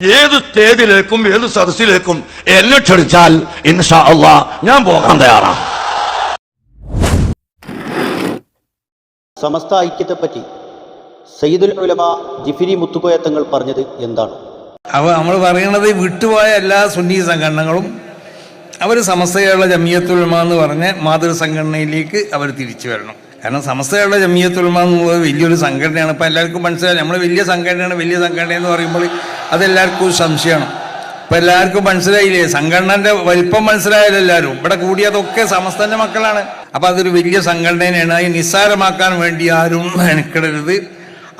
ഏത് സ്റ്റേജിലേക്കും ഏത് സദസ്സിലേക്കും എന്നെ ക്ഷണിച്ചാൽ ഇൻഷാ അള്ളാ ഞാൻ പോകാൻ തയ്യാറാണ്. സമസ്ത ഐക്യത്തെപ്പറ്റി സയ്യിദുൽ ഉലമ ജിഫിരി മുത്തുക്കോയ തങ്ങൾ പറഞ്ഞത് എന്താണ്? അവ നമ്മൾ പറയുന്നത് വിട്ടുപോയ എല്ലാ സുന്നി സംഘടനകളും അവർ സമസ്തയുള്ള ജമിയത്തുലമ എന്ന് പറഞ്ഞ മാതൃ സംഘടനയിലേക്ക് അവർ തിരിച്ചു വരണം. കാരണം സമസ്തയുള്ള ജമിയത്തുൽമ എന്നുള്ളത് വലിയൊരു സംഘടനയാണ്. ഇപ്പം എല്ലാവർക്കും മനസ്സിലായി? നമ്മൾ വലിയ സംഘടനയാണ്. വലിയ സംഘടന എന്ന് പറയുമ്പോൾ അതെല്ലാവർക്കും സംശയമാണ്. ഇപ്പം എല്ലാവർക്കും മനസ്സിലായില്ലേ? സംഘടനന്റെ വലിപ്പം മനസ്സിലായാലും എല്ലാവരും. ഇവിടെ കൂടിയതൊക്കെ സമസ്തന്റെ മക്കളാണ്. അപ്പം അതൊരു വലിയ സംഘടനയാണ് അത് നിസ്സാരമാക്കാൻ വേണ്ടി ആരും മെനക്കെടരുത്.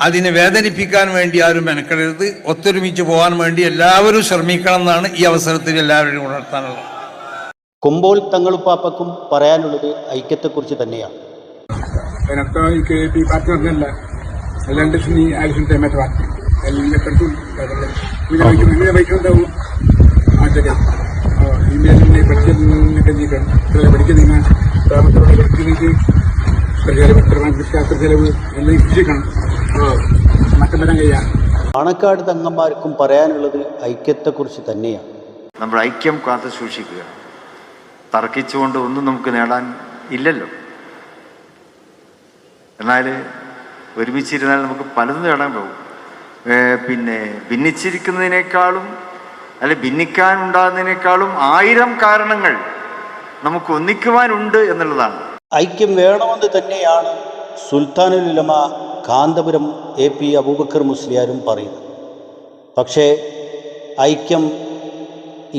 അതിനെ വേദനിപ്പിക്കാൻ വേണ്ടി ആരും മെനക്കെടരുത്. ഒത്തൊരുമിച്ച് പോകാൻ വേണ്ടി എല്ലാവരും ശ്രമിക്കണം എന്നാണ് ഈ അവസരത്തിൽ എല്ലാവരും ഉണർത്താനുള്ളത് കൊമ്പോൾ തങ്ങളുപ്പാപ്പക്കും പറയാനുള്ളത് ഐക്യത്തെക്കുറിച്ച് തന്നെയാണ്. അതിനർത്ഥം ഈ കെ പി പാർട്ടി പറഞ്ഞല്ല അല്ലാണ്ട് സുന്നി ആലിസിൻ തേമറ്റ പാർട്ടി. വയ്ക്കും ഇങ്ങനെ വയ്ക്കുന്നുണ്ടാവും ആറ്റൊക്കെ ഇന്ത്യയിലെ പഠിക്കുന്നൊക്കെ നീക്കണം പഠിക്കുന്ന താമസത്തോടെ പഠിക്കുന്നതിന് പ്രചാരപത്രമാണ് ശാസ്ത്ര ചെലവ് എല്ലാം ഇരിക്കണം മറ്റം വരാൻ കഴിയാം പാണക്കാട് തങ്ങന്മാർക്കും പറയാനുള്ളത് ഐക്യത്തെക്കുറിച്ച് തന്നെയാണ്. നമ്മൾ ഐക്യം കാത്തു സൂക്ഷിക്കുക തർക്കിച്ചുകൊണ്ട് ഒന്നും നമുക്ക് നേടാൻ ഇല്ലല്ലോ. എന്നാൽ ഒരുമിച്ചിരുന്നാൽ നമുക്ക് പലതും നേടാൻ പോകും. പിന്നെ ഭിന്നിച്ചിരിക്കുന്നതിനേക്കാളും അല്ലെ ഭിന്നിക്കാൻ ഉണ്ടാകുന്നതിനേക്കാളും ആയിരം കാരണങ്ങൾ നമുക്ക് ഒന്നിക്കുവാനുണ്ട് എന്നുള്ളതാണ്. ഐക്യം വേണമെന്ന് തന്നെയാണ് സുൽത്താനുൽ ഉലമ കാന്തപുരം എ പി അബൂബക്കർ മുസ്ലിയാരും പറയുന്നത്. പക്ഷേ ഐക്യം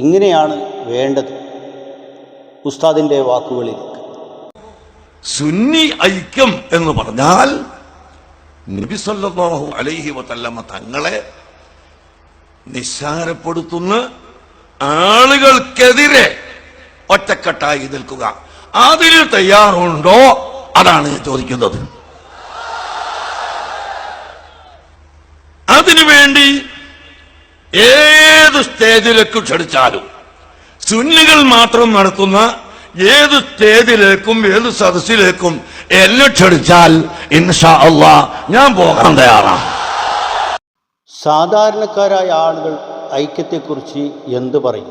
ഇങ്ങനെയാണ് വേണ്ടത്. ഉസ്താദിന്റെ വാക്കുകളിലേക്ക് സുന്നി ഐക്യം എന്ന് പറഞ്ഞാൽ നബി സല്ലല്ലാഹു അലൈഹി വസല്ലമ തങ്ങളെ നിസ്സാരപ്പെടുത്തുന്ന ആളുകൾക്കെതിരെ ഒറ്റക്കെട്ടായി നിൽക്കുക. അതിന് തയ്യാറുണ്ടോ? അതാണ് ചോദിക്കുന്നത്. അതിനുവേണ്ടി ഏത് സ്റ്റേജിലേക്ക് ക്ഷണിച്ചാലും സുന്നികൾ മാത്രം നടത്തുന്ന ഏത് സ്റ്റേജിലേക്കും ഏത് സദസ്സിലേക്കും എന്നെ ക്ഷണിച്ചാൽ ഇൻഷാ അള്ളാ ഞാൻ പോകാൻ തയ്യാറാണ്. സാധാരണക്കാരായ ആളുകൾ ഐക്യത്തെക്കുറിച്ച് എന്ത് പറയും?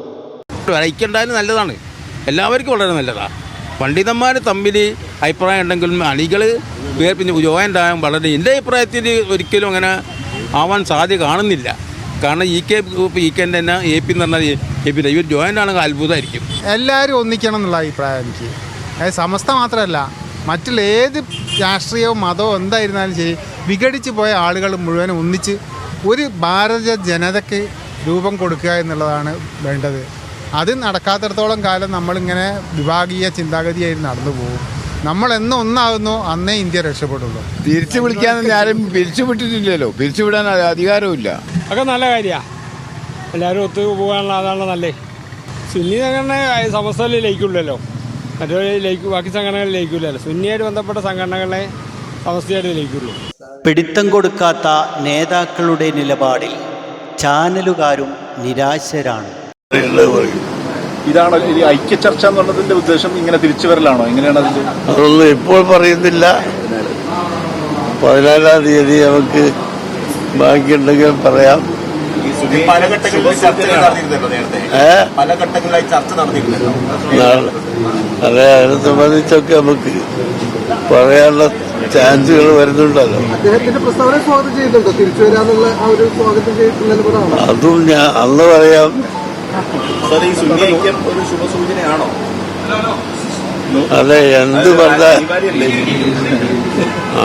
ഐക്യം ഉണ്ടായാലും നല്ലതാണ്. എല്ലാവർക്കും വളരെ നല്ലതാണ് പണ്ഡിതന്മാർ തമ്മിൽ അഭിപ്രായം ഉണ്ടെങ്കിലും അണികൾ പിന്നെ ജോയിന്റായ വളരെ എന്റെ അഭിപ്രായത്തിൽ ഒരിക്കലും അങ്ങനെ ആവാൻ സാധ്യത കാണുന്നില്ല. കാരണം E K group E K തന്നെ എ പി എന്ന് പറഞ്ഞാൽ എ പി ഇവർ ജോയിന്റ് ആണെങ്കിൽ അത്ഭുതമായിരിക്കും. എല്ലാവരും ഒന്നിക്കണം എന്നുള്ള അഭിപ്രായം എനിക്ക്. അതായത് സമസ്ത മാത്രമല്ല മറ്റുള്ള ഏത് രാഷ്ട്രീയവും മതവും എന്തായിരുന്നാലും ശരി വിഘടിച്ച് പോയ ആളുകൾ മുഴുവനും ഒന്നിച്ച് ഒരു ഭാരത ജനതയ്ക്ക് രൂപം കൊടുക്കുക എന്നുള്ളതാണ് വേണ്ടത്. അത് നടക്കാത്തിടത്തോളം കാലം നമ്മളിങ്ങനെ വിഭാഗീയ ചിന്താഗതിയായി നടന്നു പോകും. നമ്മൾ എന്ന് ഒന്നാകുന്നോ അന്നേ ഇന്ത്യ രക്ഷപ്പെടുള്ളൂ. തിരിച്ചു വിളിക്കാൻ ആരും പിരിച്ചു വിട്ടിട്ടില്ലല്ലോ പിരിച്ചു വിടാൻ അധികാരമില്ല ഒക്കെ നല്ല കാര്യമാണ് എല്ലാവരും ഒത്തു പോകാനുള്ള അതാണ് നല്ലത് സുന്നി സംഘടന സമസ്തയിൽ ലയിക്കുള്ളല്ലോ മറ്റൊരു ലയിക്കും ബാക്കി സംഘടനകളിൽ ലയിക്കില്ലല്ലോ. സുന്നിയായിട്ട് ബന്ധപ്പെട്ട സംഘടനകളെ സമസ്തയായിട്ട് ലയിക്കുള്ളൂ. പിടിത്തം കൊടുക്കാത്ത നേതാക്കളുടെ നിലപാടിൽ ചാനലുകാരും നിരാശരാണ്. ഇതാണ് ഈ ഐക്യ ചർച്ച എന്നുള്ളതിന്റെ ഉദ്ദേശം ഇങ്ങനെ തിരിച്ചു വരലാണോ? എങ്ങനെയാണ് അതിന്റെ? അതൊന്നും ഇപ്പോൾ പറയുന്നില്ല. പതിനാലാം തീയതി നമുക്ക് ബാക്കിയുണ്ടെങ്കിൽ പറയാം. പല ഘട്ടങ്ങളിലും ചർച്ച നടന്നിരുന്നല്ലോ നേരത്തെ. പല ഘട്ടങ്ങളിലായി ചർച്ച നടന്നിരുന്നല്ലോ. അതെ അതിനെ സംബന്ധിച്ചൊക്കെ നമുക്ക് പറയാനുള്ള ചാൻസുകൾ വരുന്നുണ്ടല്ലോ. അദ്ദേഹത്തിന്റെ പ്രസ്താവന സ്വാഗതം ചെയ്യുന്നുണ്ടോ? തിരിച്ചു വരാനുള്ള ആ ഒരു സ്വാഗതം നിലപാടാണ് അതും ഞാൻ അന്ന് പറയാം. അതെ എന്ത് പറഞ്ഞ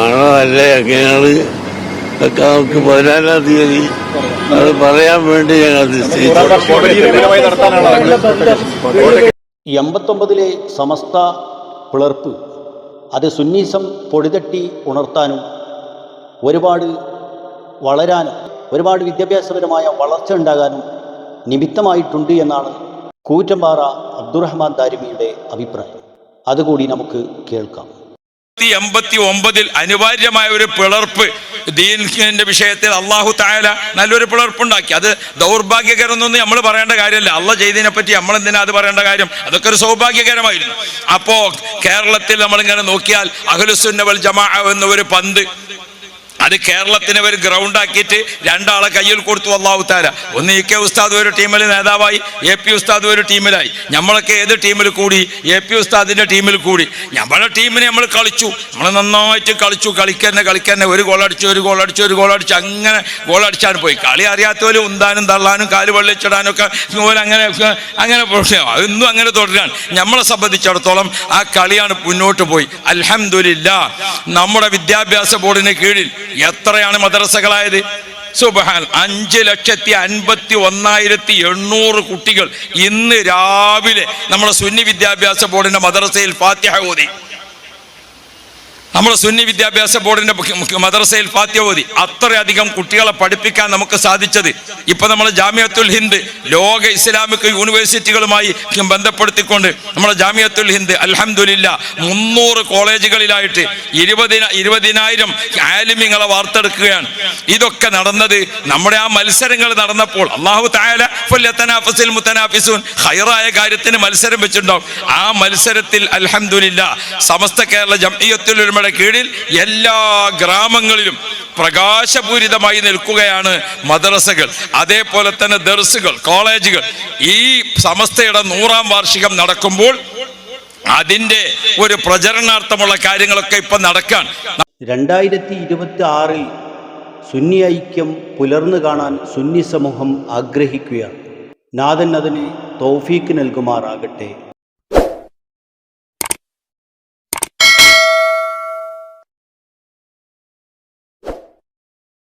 ആണോ അല്ലേ എങ്ങനെയാണ്? നമുക്ക് പതിനാലാം തീയതി അത് പറയാൻ വേണ്ടി ഞങ്ങൾ നിശ്ചയിച്ചു. എൺപത്തൊമ്പതിലെ സമസ്ത പിളർപ്പ് അത് സുന്നീസം പൊടിതട്ടി ഉണർത്താനും ഒരുപാട് വളരാനും ഒരുപാട് വിദ്യാഭ്യാസപരമായ വളർച്ച ഉണ്ടാകാനും നിമിത്തമായിട്ടുണ്ട് എന്നാണ് കൂറ്റമ്പാറ അബ്ദുറഹ്മാൻ ദാരിമിയുടെ അഭിപ്രായം. അതുകൂടി നമുക്ക് കേൾക്കാം. എൺപത്തി ഒമ്പതിൽ അനിവാര്യമായ ഒരു പിളർപ്പ് ദീനിന്റെ വിഷയത്തിൽ അള്ളാഹു തായാല നല്ലൊരു പിളർപ്പുണ്ടാക്കി. അത് ദൗർഭാഗ്യകരം എന്നൊന്നും നമ്മൾ പറയേണ്ട കാര്യമല്ല. അള്ള ചെയ്തതിനെ പറ്റി നമ്മൾ എന്തിനാ അത് പറയേണ്ട കാര്യം? അതൊക്കെ ഒരു സൗഭാഗ്യകരമായിരുന്നു. അപ്പോ കേരളത്തിൽ നമ്മളിങ്ങനെ നോക്കിയാൽ അഖിലുസുന്നവൽ ജമാ എന്ന ഒരു പന്ത് അത് കേരളത്തിന് ഒരു ഗ്രൗണ്ട് ആക്കിയിട്ട് രണ്ടാളെ കയ്യിൽ കൊടുത്തു അള്ളാഹു താര ഒന്ന് ഇ കെ ഉസ്താദ് ഒരു ടീമിൽ നേതാവായി എ പി ഉസ്താദ് ഒരു ടീമിലായി. നമ്മളൊക്കെ ഏത് ടീമിൽ കൂടി? എ പി ഉസ്താദിന്റെ ടീമിൽ കൂടി. നമ്മളെ ടീമിനെ നമ്മൾ കളിച്ചു. നമ്മൾ നന്നായിട്ട് കളിച്ചു. കളിക്കന്നെ കളിക്കന്നെ. ഒരു ഗോളടിച്ചു ഒരു ഗോളടിച്ചു ഒരു ഗോൾ അടിച്ചു. അങ്ങനെ ഗോളടിച്ചാണ് പോയി. കളി അറിയാത്തവർ ഉന്താനും തള്ളാനും കാൽ വെള്ളിച്ചിടാനും ഒക്കെ ഇതുപോലെ അങ്ങനെ അങ്ങനെ പ്രശ്നം. അതൊന്നും അങ്ങനെ തുടരാണ്. നമ്മളെ സംബന്ധിച്ചിടത്തോളം ആ കളിയാണ് മുന്നോട്ട് പോയി. അലഹമില്ല നമ്മുടെ വിദ്യാഭ്യാസ ബോർഡിന് കീഴിൽ എത്രയാണ് മദ്രസകളായത്? സുബഹാൻ അഞ്ച് ലക്ഷത്തി അൻപത്തി ഒന്നായിരത്തി എണ്ണൂറ് കുട്ടികൾ ഇന്ന് രാവിലെ നമ്മുടെ സുന്നി വിദ്യാഭ്യാസ ബോർഡിന്റെ മദ്രസയിൽ ഫാത്തിഹ ഓതി. നമ്മുടെ സുന്നി വിദ്യാഭ്യാസ ബോർഡിന്റെ മദ്രസയിൽ ഫാത്യവതി അത്രയധികം കുട്ടികളെ പഠിപ്പിക്കാൻ നമുക്ക് സാധിച്ചത്. ഇപ്പൊ നമ്മുടെ ജാമിയത്തുൽ ഹിന്ദ് ലോക ഇസ്ലാമിക് യൂണിവേഴ്സിറ്റികളുമായി ബന്ധപ്പെടുത്തിക്കൊണ്ട് നമ്മുടെ ജാമിയത്തുൽ ഹിന്ദ് അലഹമില്ല മുന്നൂറ് കോളേജുകളിലായിട്ട് ഇരുപതിന ഇരുപതിനായിരം ആലിമ്യങ്ങളെ വാർത്തെടുക്കുകയാണ്. ഇതൊക്കെ നടന്നത് നമ്മുടെ ആ മത്സരങ്ങൾ നടന്നപ്പോൾ അള്ളാഹു തായാല മുത്തനാഫിസൂൻ ഹൈറായ കാര്യത്തിന് മത്സരം വെച്ചിട്ടുണ്ടാവും. ആ മത്സരത്തിൽ അലഹമില്ല സമസ്ത കേരള ജംഇയ്യത്തുൽ ഉലമയുടെ കീഴിൽ എല്ലാ ഗ്രാമങ്ങളിലും പ്രകാശപൂരിതമായി നിൽക്കുകയാണ് മദ്രസകൾ. അതേപോലെ തന്നെ ദർസുകൾ കോളേജുകൾ. ഈ സമസ്തയുടെ നൂറാം വാർഷികം നടക്കുമ്പോൾ അതിന്റെ ഒരു പ്രചരണാർത്ഥമുള്ള കാര്യങ്ങളൊക്കെ ഇപ്പം നടക്കാൻ രണ്ടായിരത്തി ഇരുപത്തി ആറിൽ സുന്നി ഐക്യം പുലർന്നു കാണാൻ സുന്നി സമൂഹം ആഗ്രഹിക്കുകയാണ്. നാഥൻ അതിന് തൗഫീക്ക് നൽകുമാറാകട്ടെ.